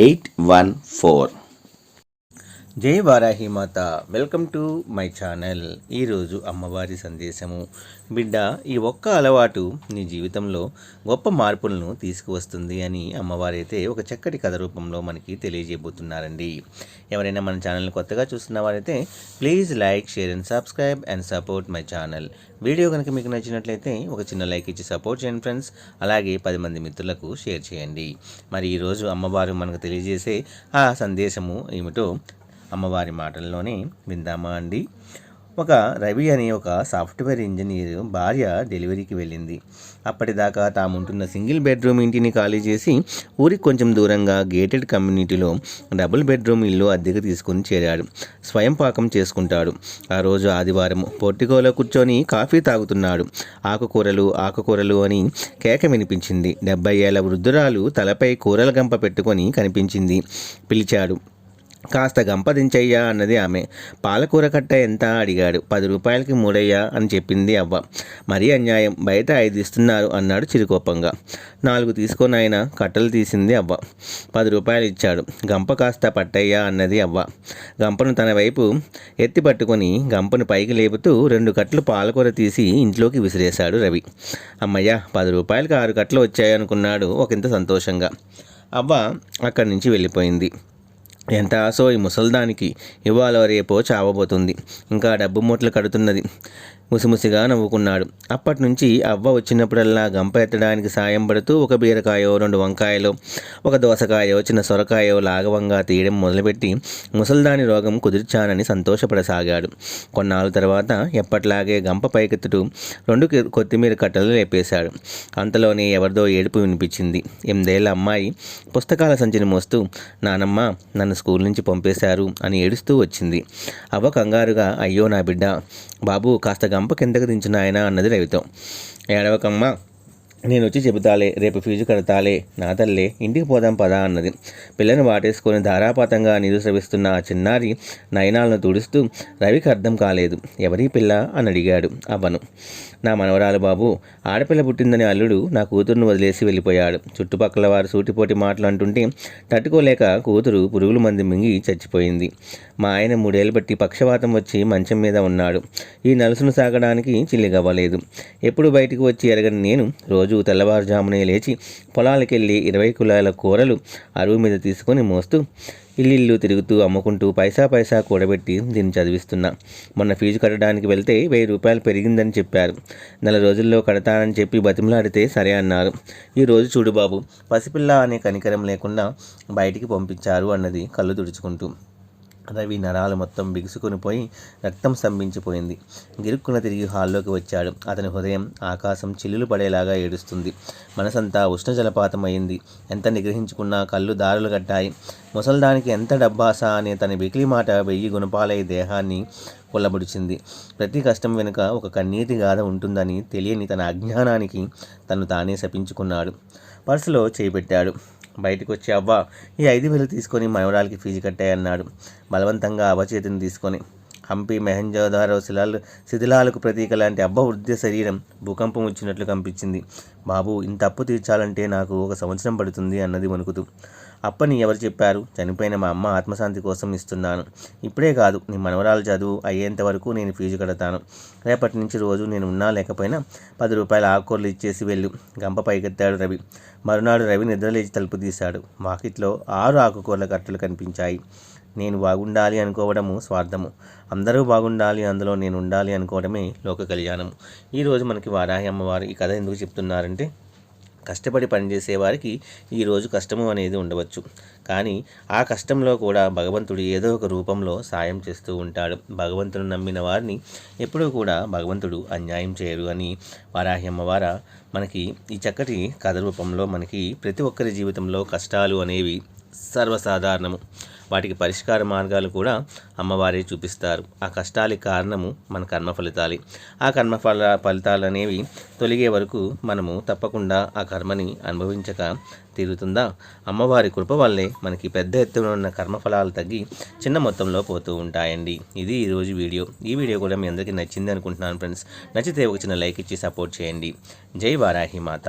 eight one four జై వారాహి మాత. Welcome to my channel. ఈరోజు అమ్మవారి సందేశము. బిడ్డ ఈ ఒక్క అలవాటు నీ జీవితంలో గొప్ప మార్పులను తీసుకువస్తుంది అని అమ్మవారైతే ఒక చక్కటి కథ రూపంలో మనకి తెలియజేయబోతున్నారండి. ఎవరైనా మన ఛానల్ని కొత్తగా చూస్తున్న వారైతే please like share and subscribe and support my channel. Video కనుక మీకు నచ్చినట్లయితే ఒక చిన్న లైక్ ఇచ్చి సపోర్ట్ చేయండి ఫ్రెండ్స్. అలాగే పది మంది మిత్రులకు షేర్ చేయండి. మరి ఈరోజు అమ్మవారు మనకు తెలియజేసే ఆ సందేశము ఏమిటో అమ్మవారి మాటల్లోనే విందామా అండి. ఒక రవి అనే ఒక సాఫ్ట్వేర్ ఇంజనీర్ భార్య డెలివరీకి వెళ్ళింది. అప్పటిదాకా తాముంటున్న సింగిల్ బెడ్రూమ్ ఇంటిని ఖాళీ చేసి ఊరికి కొంచెం దూరంగా గేటెడ్ కమ్యూనిటీలో డబుల్ బెడ్రూమ్ ఇల్లు అద్దెకు తీసుకుని చేరాడు. స్వయం పాకం చేసుకుంటాడు. ఆ రోజు ఆదివారం పొట్టికోలో కూర్చొని కాఫీ తాగుతున్నాడు. ఆకుకూరలు ఆకుకూరలు అని కేక వినిపించింది. డెబ్బై ఏళ్ళ వృద్ధురాలు తలపై కూరల గంప పెట్టుకొని కనిపించింది. పిలిచాడు కాస్త గంపదించయ్యా అన్నది ఆమె. పాలకూర కట్ట ఎంత? అడిగాడు. పది రూపాయలకి మూడయ్యా అని చెప్పింది అవ్వ. మరీ అన్యాయం. బయట ఐదు ఇస్తున్నారు అన్నాడు చిరుకోపంగా. నాలుగు తీసుకొని ఆయన కట్టలు తీసింది అవ్వ. పది రూపాయలు ఇచ్చాడు. గంప కాస్త పట్టయ్యా అన్నది అవ్వ. గంపను తన వైపు ఎత్తి పట్టుకొని గంపను పైకి లేపుతూ రెండు కట్టలు పాలకూర తీసి ఇంట్లోకి విసిరేశాడు రవి. అమ్మయ్య పది రూపాయలకి ఆరు కట్టలు వచ్చాయనుకున్నాడు ఒకంత సంతోషంగా. అవ్వ అక్కడి నుంచి వెళ్ళిపోయింది. ఎంత ఆశో ఈ ముసల్దానికి ఇవాళ రేపో చావబోతుంది. ఇంకా డబ్బు మూటలు కడుతున్నది. ముసిముసిగా నవ్వుకున్నాడు. అప్పటి నుంచి అవ్వ వచ్చినప్పుడల్లా గంప ఎత్తడానికి సాయం పడుతూ ఒక బీరకాయో రెండు వంకాయలు ఒక దోసకాయో చిన్న సొరకాయో లాగవంగా తీయడం మొదలుపెట్టి ముసల్దాని రోగం కుదిర్చానని సంతోషపడసాగాడు. కొన్నాళ్ళ తర్వాత ఎప్పట్లాగే గంప పైకెత్తుటూ రెండు కొత్తిమీర కట్టలు లేపేశాడు. అంతలోనే ఎవరిదో ఏడుపు వినిపించింది. ఎనిమిదేళ్ళ అమ్మాయి పుస్తకాల సంచిని మోస్తూ నానమ్మ నన్ను స్కూల్ నుంచి పంపేశారు అని ఏడుస్తూ వచ్చింది. అవ్వ కంగారుగా అయ్యో నా బిడ్డ బాబు కాస్త గంప కిందకు దించిన ఆయన అన్నది రవితో ఏడవకమ్మ నేను వచ్చి చెబుతాలే రేపు ఫీజు కడతాలే నా తల్లే ఇంటికి పోదాం పదా అన్నది. పిల్లని వాటేసుకొని ధారాపాతంగా నిరుసవిస్తున్న ఆ చిన్నారి నయనాలను తుడుస్తూ రవికి అర్థం కాలేదు. ఎవరి పిల్ల? అని అడిగాడు అవ్వను. నా మనవరాలు బాబు ఆడపిల్ల పుట్టిందని అల్లుడు నా కూతురును వదిలేసి వెళ్ళిపోయాడు. చుట్టుపక్కల వారు సూటిపోటి మాటలు అంటుంటే తట్టుకోలేక కూతురు పురుగుల మంది మింగి చచ్చిపోయింది. మా ఆయన మూడేళ్ళు బట్టి పక్షవాతం వచ్చి మంచం మీద ఉన్నాడు. ఈ నలుసును సాగడానికి చిల్లిగవ్వలేదు. ఎప్పుడు బయటికి వచ్చి ఎరగని నేను రోజు తెల్లవారుజామునే లేచి పొలాలకెళ్ళి ఇరవై కులాల కూరలు అరువు మీద తీసుకొని మోస్తూ ఇల్లు తిరుగుతూ అమ్ముకుంటూ పైసా పైసా కూడబెట్టి దీన్ని చదివిస్తున్నా. మొన్న ఫీజు కట్టడానికి వెళ్తే వెయ్యి రూపాయలు పెరిగిందని చెప్పారు. నెల రోజుల్లో కడతానని చెప్పి బతిమలాడితే సరే అన్నారు. ఈరోజు చూడు బాబు పసిపిల్ల అనే కనికరం లేకుండా బయటికి పంపించారు అన్నది కళ్ళు తుడుచుకుంటూ. రవి నరాలు మొత్తం బిగుసుకొని పోయి రక్తం స్తంభించిపోయింది. గిరుక్కున తిరిగి హాల్లోకి వచ్చాడు. అతని హృదయం ఆకాశం చిల్లులు పడేలాగా ఏడుస్తుంది. మనసంతా ఉష్ణ జలపాతం అయింది ఎంత నిగ్రహించుకున్నా కళ్ళు దారులు కట్టాయి. ముసల్దానికి ఎంత డబ్బాస అనే తన బికిలి మాట వెయ్యి గుణపాలై దేహాన్ని కొల్లబుడిచింది. ప్రతి కష్టం వెనుక ఒక కన్నీటి గాథ ఉంటుందని తెలియని తన అజ్ఞానానికి తను తానే శపించుకున్నాడు. పర్సులో చేపెట్టాడు బయటకు వచ్చి అవ్వ ఈ ఐదు వేలు తీసుకొని మనవరాలకి ఫీజు కట్టాయన్నాడు. బలవంతంగా అవ్వ చేతిని తీసుకొని హంపి మెహంజోదారో శిలాలు శిథిలాలకు ప్రతీక లాంటి అబ్బ వృద్ధ శరీరం భూకంపం వచ్చినట్లు కనిపించింది. బాబు ఇంత అప్పు తీర్చాలంటే నాకు ఒక సంవత్సరం పడుతుంది అన్నది వణుకుతూ. అప్పని ఎవరు చెప్పారు? చనిపోయిన మా అమ్మ ఆత్మశాంతి కోసం ఇస్తున్నాను. ఇప్పుడే కాదు నీ మనవరాలు చదువు అయ్యేంత వరకు నేను ఫీజు కడతాను. రేపటి నుంచి రోజు నేను ఉన్నా లేకపోయినా పది రూపాయల ఆకుకూరలు ఇచ్చేసి వెళ్ళు. గంప పైకెత్తాడు రవి. మరునాడు రవి నిద్రలేచి తలుపు తీశాడు. వాకిట్లో ఆరు ఆకుకూరల కట్టలు కనిపించాయి. నేను బాగుండాలి అనుకోవడము స్వార్థము. అందరూ బాగుండాలి అందులో నేను ఉండాలి అనుకోవడమే లోక కళ్యాణము ఈరోజు మనకి వారాహి అమ్మవారు ఈ కథ ఎందుకు చెప్తున్నారంటే కష్టపడి పనిచేసే వారికి ఈరోజు కష్టము అనేది ఉండవచ్చు. కానీ ఆ కష్టంలో కూడా భగవంతుడు ఏదో ఒక రూపంలో సాయం చేస్తూ ఉంటాడు. భగవంతుడు నమ్మిన వారిని ఎప్పుడూ కూడా భగవంతుడు అన్యాయం చేయరు అని వారాహి అమ్మవార మనకి ఈ చక్కటి కథ రూపంలో మనకి ప్రతి ఒక్కరి జీవితంలో కష్టాలు అనేవి సర్వసాధారణము. వాటికి పరిష్కార మార్గాలు కూడా అమ్మవారే చూపిస్తారు. ఆ కష్టాలకి కారణము మన కర్మ ఫలితాలి. ఆ కర్మ ఫల ఫలితాలు అనేవి తొలగే వరకు మనము తప్పకుండా ఆ కర్మని అనుభవించక తీరుతుందా? అమ్మవారి కృప వల్లే మనకి పెద్ద ఎత్తున ఉన్న కర్మఫలాలు తగ్గి చిన్న మొత్తంలో పోతూ ఉంటాయండి. ఇది ఈరోజు వీడియో. ఈ వీడియో కూడా మీ అందరికీ నచ్చింది అనుకుంటున్నాను ఫ్రెండ్స్. నచ్చితే ఒక చిన్న లైక్ ఇచ్చి సపోర్ట్ చేయండి. జై వారాహి మాత.